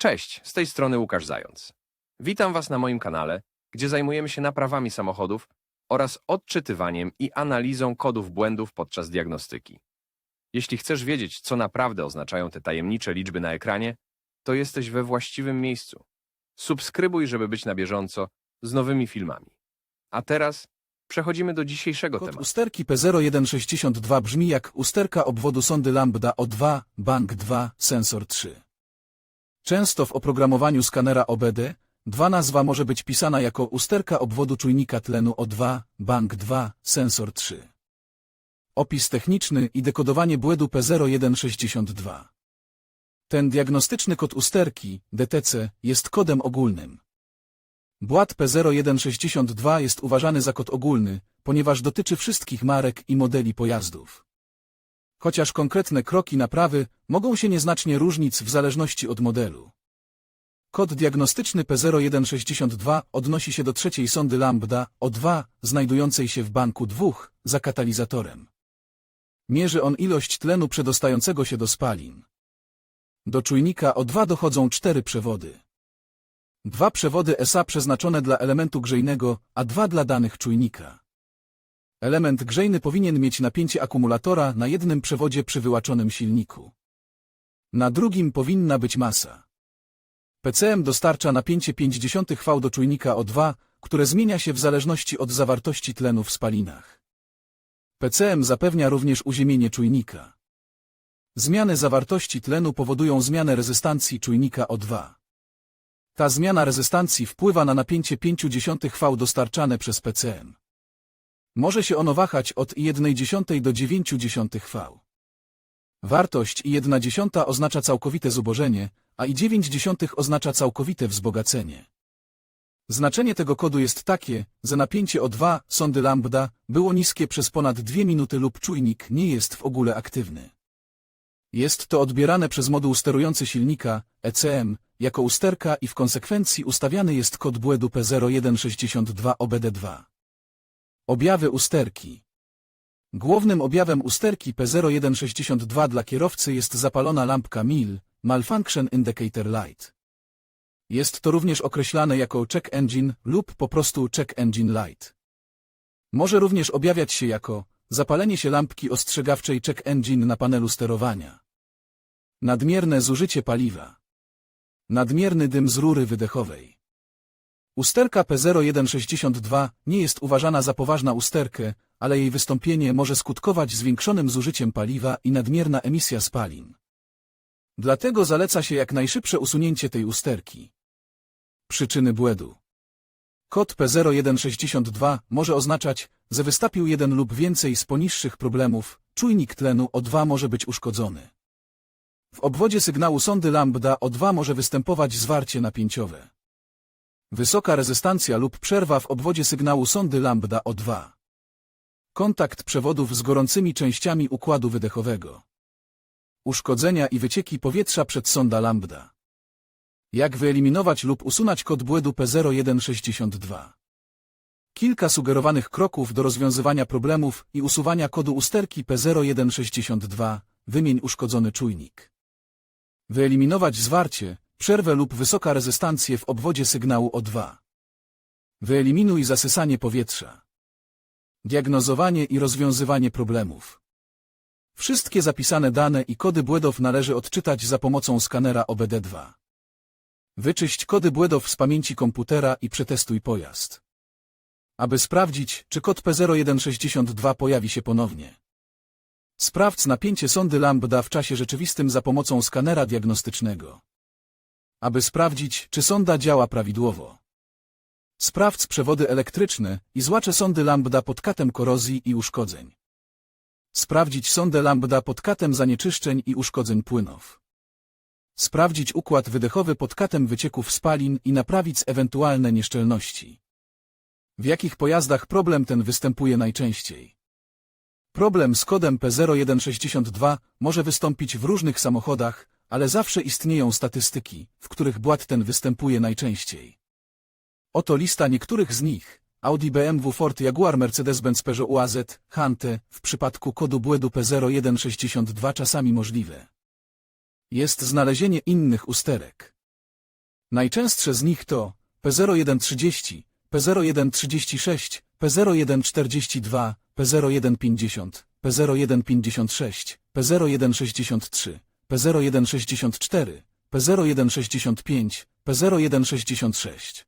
Cześć, z tej strony Łukasz Zając. Witam Was na moim kanale, gdzie zajmujemy się naprawami samochodów oraz odczytywaniem i analizą kodów błędów podczas diagnostyki. Jeśli chcesz wiedzieć, co naprawdę oznaczają te tajemnicze liczby na ekranie, to jesteś we właściwym miejscu. Subskrybuj, żeby być na bieżąco z nowymi filmami. A teraz przechodzimy do dzisiejszego Kod tematu. usterki P0162 brzmi jak usterka obwodu sondy lambda O2, bank 2, sensor 3. Często w oprogramowaniu skanera OBD dwa nazwa może być pisana jako usterka obwodu czujnika tlenu O2, bank 2, sensor 3. Opis techniczny i dekodowanie błędu P0162. Ten diagnostyczny kod usterki, DTC, jest kodem ogólnym. Błat P0162 jest uważany za kod ogólny, ponieważ dotyczy wszystkich marek i modeli pojazdów. Chociaż konkretne kroki naprawy mogą się nieznacznie różnić w zależności od modelu. Kod diagnostyczny P0162 odnosi się do trzeciej sondy lambda O2, znajdującej się w banku 2, za katalizatorem. Mierzy on ilość tlenu przedostającego się do spalin. Do czujnika O2 dochodzą cztery przewody. Dwa przewody SA przeznaczone dla elementu grzejnego, a dwa dla danych czujnika. Element grzejny powinien mieć napięcie akumulatora na jednym przewodzie przy wyłaczonym silniku. Na drugim powinna być masa. PCM dostarcza napięcie 50 V do czujnika O2, które zmienia się w zależności od zawartości tlenu w spalinach. PCM zapewnia również uziemienie czujnika. Zmiany zawartości tlenu powodują zmianę rezystancji czujnika O2. Ta zmiana rezystancji wpływa na napięcie 0,5 V dostarczane przez PCM. Może się ono wahać od 1,1 do 0,9 V. Wartość 1,1 oznacza całkowite zubożenie, a 0,9 oznacza całkowite wzbogacenie. Znaczenie tego kodu jest takie, że napięcie O2 sondy lambda było niskie przez ponad 2 minuty lub czujnik nie jest w ogóle aktywny. Jest to odbierane przez moduł sterujący silnika, ECM, jako usterka i w konsekwencji ustawiany jest kod błędu P0162OBD2. Objawy usterki Głównym objawem usterki P0162 dla kierowcy jest zapalona lampka MIL, Malfunction Indicator Light. Jest to również określane jako check engine lub po prostu check engine light. Może również objawiać się jako zapalenie się lampki ostrzegawczej check engine na panelu sterowania. Nadmierne zużycie paliwa. Nadmierny dym z rury wydechowej. Usterka P0162 nie jest uważana za poważna usterkę, ale jej wystąpienie może skutkować zwiększonym zużyciem paliwa i nadmierna emisja spalin. Dlatego zaleca się jak najszybsze usunięcie tej usterki. Przyczyny błędu. Kod P0162 może oznaczać, że wystąpił jeden lub więcej z poniższych problemów, czujnik tlenu O2 może być uszkodzony. W obwodzie sygnału sondy lambda O2 może występować zwarcie napięciowe. Wysoka rezystancja lub przerwa w obwodzie sygnału sondy lambda O2. Kontakt przewodów z gorącymi częściami układu wydechowego. Uszkodzenia i wycieki powietrza przed sonda lambda. Jak wyeliminować lub usunąć kod błędu P0162. Kilka sugerowanych kroków do rozwiązywania problemów i usuwania kodu usterki P0162. Wymień uszkodzony czujnik. Wyeliminować zwarcie, przerwę lub wysoka rezystancję w obwodzie sygnału O2. Wyeliminuj zasysanie powietrza. Diagnozowanie i rozwiązywanie problemów. Wszystkie zapisane dane i kody błędów należy odczytać za pomocą skanera OBD2. Wyczyść kody błędów z pamięci komputera i przetestuj pojazd. Aby sprawdzić, czy kod P0162 pojawi się ponownie. Sprawdź napięcie sondy lambda w czasie rzeczywistym za pomocą skanera diagnostycznego. Aby sprawdzić, czy sonda działa prawidłowo. Sprawdź przewody elektryczne i złacze sondy lambda pod katem korozji i uszkodzeń. Sprawdzić sondę lambda pod katem zanieczyszczeń i uszkodzeń płynów. Sprawdzić układ wydechowy pod katem wycieków spalin i naprawić ewentualne nieszczelności. W jakich pojazdach problem ten występuje najczęściej? Problem z kodem P0162 może wystąpić w różnych samochodach, ale zawsze istnieją statystyki, w których błąd ten występuje najczęściej. Oto lista niektórych z nich. Audi BMW Ford Jaguar Mercedes-Benz Peugeot UAZ, Hante, w przypadku kodu błędu P0162 czasami możliwe. Jest znalezienie innych usterek. Najczęstsze z nich to P0130, P0136, P0142, P0150, P0156, P0163, P0164, P0165, P0166.